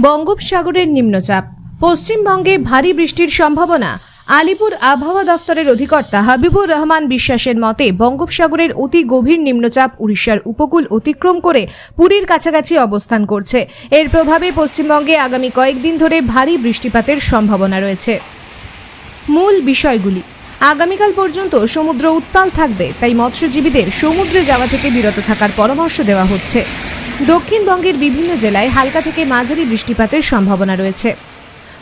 বঙ্গোপসাগরের নিম্নচাপ। পশ্চিমবঙ্গে ভারী বৃষ্টির সম্ভাবনা। আলিপুর আবহাওয়া দফতরের অধিকর্তা হাবিবুর রহমান বিশ্বাসের মতে, বঙ্গোপসাগরের অতি গভীর নিম্নচাপ উড়িষ্যার উপকূল অতিক্রম করে পুরীর কাছাকাছি অবস্থান করছে। এর প্রভাবে পশ্চিমবঙ্গে আগামী কয়েকদিন ধরে ভারী বৃষ্টিপাতের সম্ভাবনা রয়েছে। মূল বিষয়গুলি। আগামীকাল পর্যন্ত সমুদ্র উত্তাল থাকবে, তাই মৎস্যজীবীদের সমুদ্রে যাওয়া থেকে বিরত থাকার পরামর্শ দেওয়া হচ্ছে। দক্ষিণবঙ্গের বিভিন্ন জেলায় হালকা থেকে মাঝারি বৃষ্টিপাতের সম্ভাবনা রয়েছে।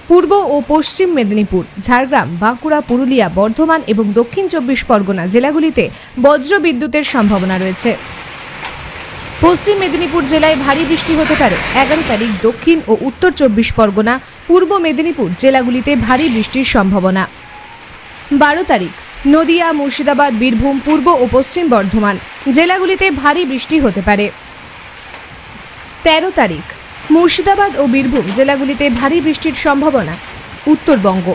পূর্ব ও পশ্চিম মেদিনীপুর, ঝাড়গ্রাম, বাঁকুড়া, পুরুলিয়া, বর্ধমান এবং দক্ষিণ চব্বিশ পরগনা জেলাগুলিতে বজ্র বিদ্যুতের সম্ভাবনা রয়েছে। পশ্চিম মেদিনীপুর জেলায় ভারী বৃষ্টি হতে পারে। এগারো তারিখ দক্ষিণ ও উত্তর চব্বিশ পরগনা, পূর্ব মেদিনীপুর জেলাগুলিতে ভারী বৃষ্টির সম্ভাবনা। বারো তারিখ নদিয়া, মুর্শিদাবাদ, বীরভূম, পূর্ব ও পশ্চিম বর্ধমান জেলাগুলিতে ভারী বৃষ্টি হতে পারে। তেরো তারিখ। মুর্শিদাবাদ ও বীরভূম জেলাগুলিতে ভারী বৃষ্টির সম্ভাবনা। উত্তরবঙ্গ,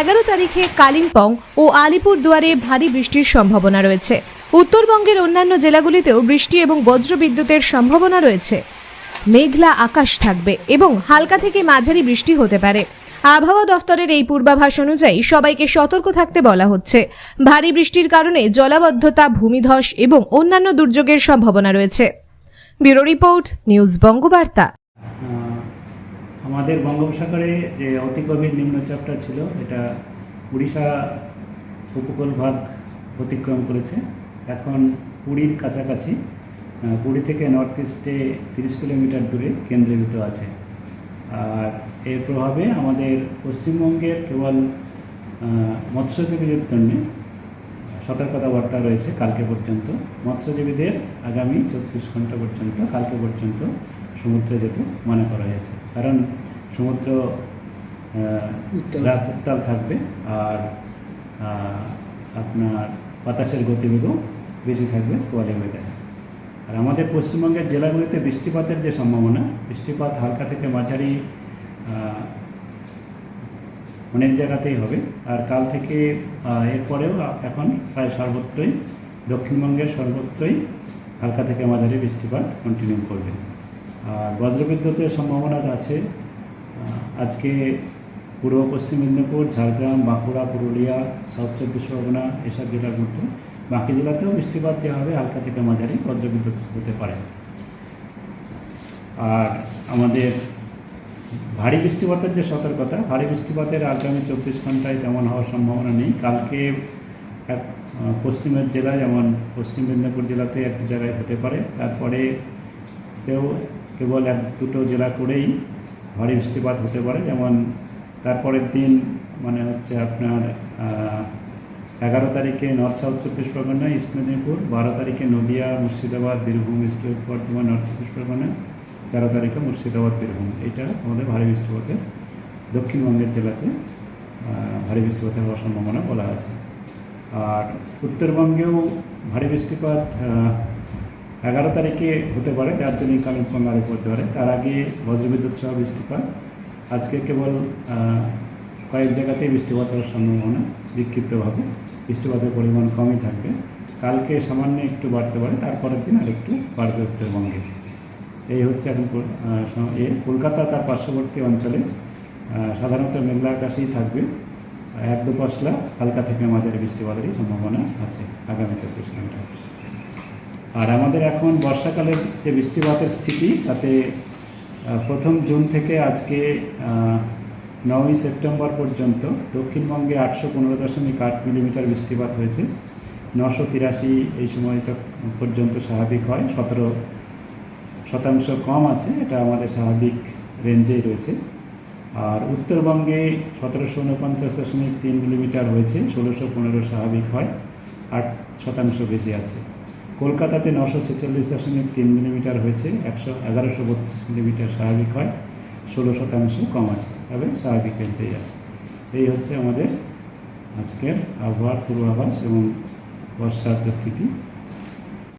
এগারো তারিখে কালিম্পং ও আলিপুর দুয়ারে ভারী বৃষ্টির সম্ভাবনা রয়েছে। উত্তরবঙ্গের অন্যান্য জেলাগুলিতেও বৃষ্টি এবং বজ্রবিদ্যুতের সম্ভাবনা রয়েছে। মেঘলা আকাশ থাকবে এবং হালকা থেকে মাঝারি বৃষ্টি হতে পারে। আবহাওয়া দফতরের এই পূর্বাভাস অনুযায়ী সবাইকে সতর্ক থাকতে বলা হচ্ছে। ভারী বৃষ্টির কারণে জলাবদ্ধতা, ভূমিধস এবং অন্যান্য দুর্যোগের সম্ভাবনা রয়েছে। Bureau report, news Bangabarta. আমাদের বঙ্গোপসাগরে যে অতি গভীর নিম্নচাপটা ছিল, এটা উড়িষ্যা উপকূল ভাগ অতিক্রম করেছে। এখন পুরীর কাছাকাছি পুরী থেকে নর্থ ইস্টে তিরিশ কিলোমিটার দূরে কেন্দ্রীভূত আছে। আর এর প্রভাবে আমাদের পশ্চিমবঙ্গের কেবল মৎস্যজীবীদের জন্য সতর্কতা বার্তা রয়েছে কালকে পর্যন্ত। মৎস্যজীবীদের আগামী চব্বিশ ঘণ্টা পর্যন্ত কালকে পর্যন্ত সমুদ্রে যেতে মনে করা হয়েছে। কারণ সমুদ্র উত্তাল। থাকবে আর আপনার বাতাসের গতিবেগও বেশি থাকবে স্কোয়ালি ওয়েদার। আর আমাদের পশ্চিমবঙ্গের জেলাগুলিতে বৃষ্টিপাতের যে সম্ভাবনা বৃষ্টিপাত হালকা থেকে মাঝারি অনেক জায়গাতেই হবে। আর কাল থেকে এরপরেও এখন প্রায় সর্বত্রই, দক্ষিণবঙ্গের সর্বত্রই হালকা থেকে মাঝারি বৃষ্টিপাত কন্টিনিউ করবে। আর বজ্রবিদ্যুতের সম্ভাবনা আছে। আজকে পূর্ব পশ্চিম মেদিনীপুর, ঝাড়গ্রাম, বাঁকুড়া, পুরুলিয়া, সাউথ চব্বিশ পরগনা, এসব জেলার মধ্যে বাকি জেলাতেও বৃষ্টিপাত যে হবে হালকা থেকে মাঝারি বজ্রবিদ্যুৎ হতে পারে। আর আমাদের ভারী বৃষ্টিপাতের যে সতর্কতা, ভারী বৃষ্টিপাতের আগামী চব্বিশ ঘন্টায় তেমন হওয়ার সম্ভাবনা নেই। কালকে এক পশ্চিমের জেলায়, যেমন পশ্চিম মেদিনীপুর জেলাতে এক জায়গায় হতে পারে। তারপরে কেউ কেবল এক দুটো জেলা করেই ভারী বৃষ্টিপাত হতে পারে। যেমন তারপরের দিন মানে হচ্ছে আপনার এগারো তারিখে নর্থ সাউথ চব্বিশ পরগনা ইস্ট মেদিনীপুর, বারো তারিখে নদিয়া, মুর্শিদাবাদ, বীরভূম, ইস্ট বর্ধমান, নর্থ চব্বিশ পরগনা তেরো তারিখে মুর্শিদাবাদ বীরভূম। এইটা আমাদের ভারী বৃষ্টিপাতের দক্ষিণবঙ্গের জেলাতে ভারী বৃষ্টিপাতের হওয়ার সম্ভাবনা বলা আছে। আর উত্তরবঙ্গেও ভারী বৃষ্টিপাত এগারো তারিখে হতে পারে দার্জিলিং কালিম্পং পারে তার আগে বজ্রবিদ্যুৎ সহ বৃষ্টিপাত। আজকে কেবল কয়েক জায়গাতেই বৃষ্টিপাত হওয়ার সম্ভাবনা বিক্ষিপ্তভাবে। বৃষ্টিপাতের পরিমাণ কমই থাকবে। কালকে সামান্য একটু বাড়তে পারে, তারপরের দিন আরেকটু বাড়বে উত্তরবঙ্গে। এই হচ্ছে এখন কলকাতা তার পার্শ্ববর্তী অঞ্চলে। সাধারণত মেঘলা আকাশেই থাকবে। এক দু পশলা হালকা থেকে মাঝারি বৃষ্টিপাতেরই সম্ভাবনা আছে আগামী চব্বিশ ঘণ্টা। আর আমাদের এখন বর্ষাকালের যে বৃষ্টিপাতের স্থিতি, তাতে প্রথম জুন থেকে আজকে নয়ই সেপ্টেম্বর পর্যন্ত দক্ষিণবঙ্গে আটশো পনেরো দশমিক আট মিলিমিটার বৃষ্টিপাত হয়েছে। নশো তিরাশি এই সময়টা পর্যন্ত স্বাভাবিক হয়। সতেরো শতাংশ কম আছে, এটা আমাদের স্বাভাবিক রেঞ্জেই রয়েছে। আর উত্তরবঙ্গে সতেরোশো উনপঞ্চাশ দশমিক তিন মিলিমিটার হয়েছে, ষোলোশো পনেরো স্বাভাবিক হয়, আট শতাংশ বেশি আছে। কলকাতাতে নশো ছেচল্লিশ দশমিক তিন মিলিমিটার হয়েছে, একশো এগারোশো বত্রিশ মিলিমিটার স্বাভাবিক হয়, ষোলো শতাংশ কম আছে, তবে স্বাভাবিক রেঞ্জেই আছে। এই হচ্ছে আমাদের আজকের আবহাওয়ার পূর্বাভাস এবং বর্ষার যে স্থিতি।